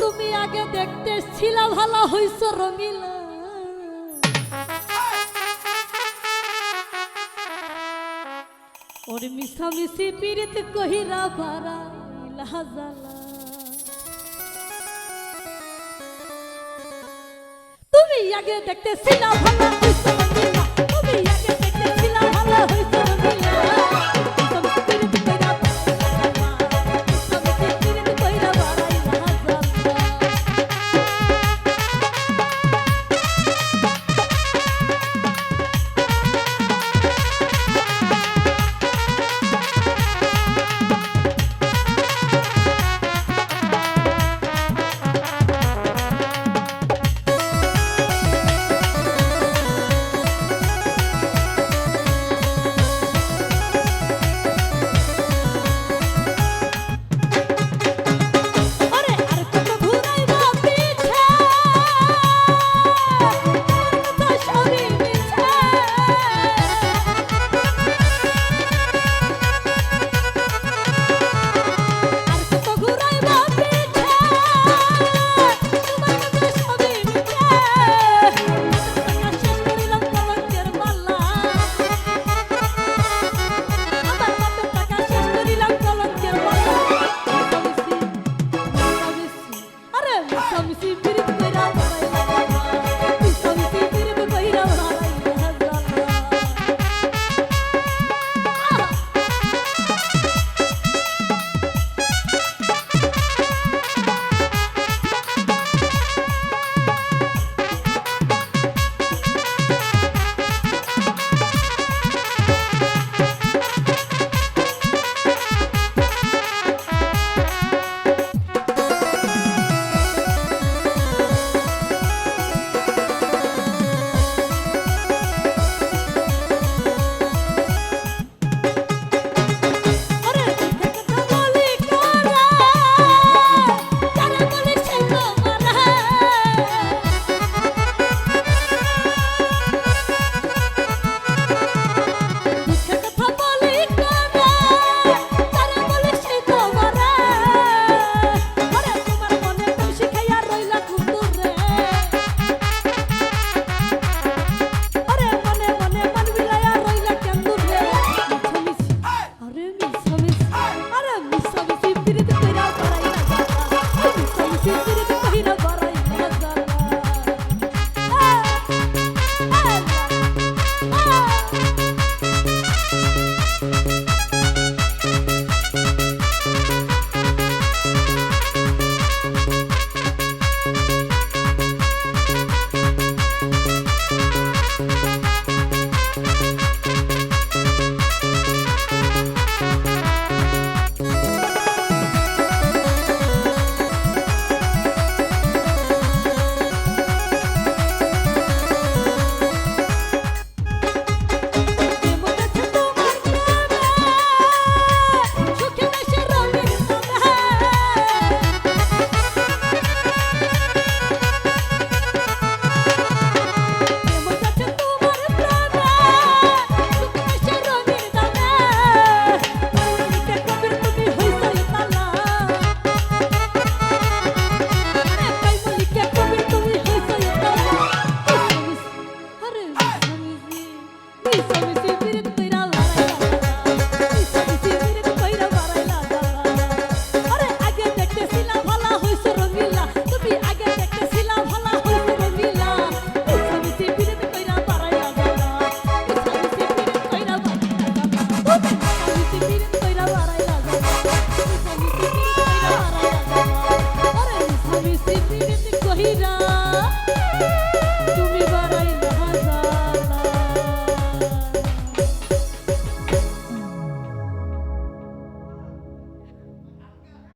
তুমি আগে দেখতে ছিল ভালো হইছ রঙিলা। ওর মিশা মিশি পিরিত কহিরা বারাইলা জালা। তুমি আগে দেখতে ছিল ভালো হইছ রঙিলা। তুমি আগে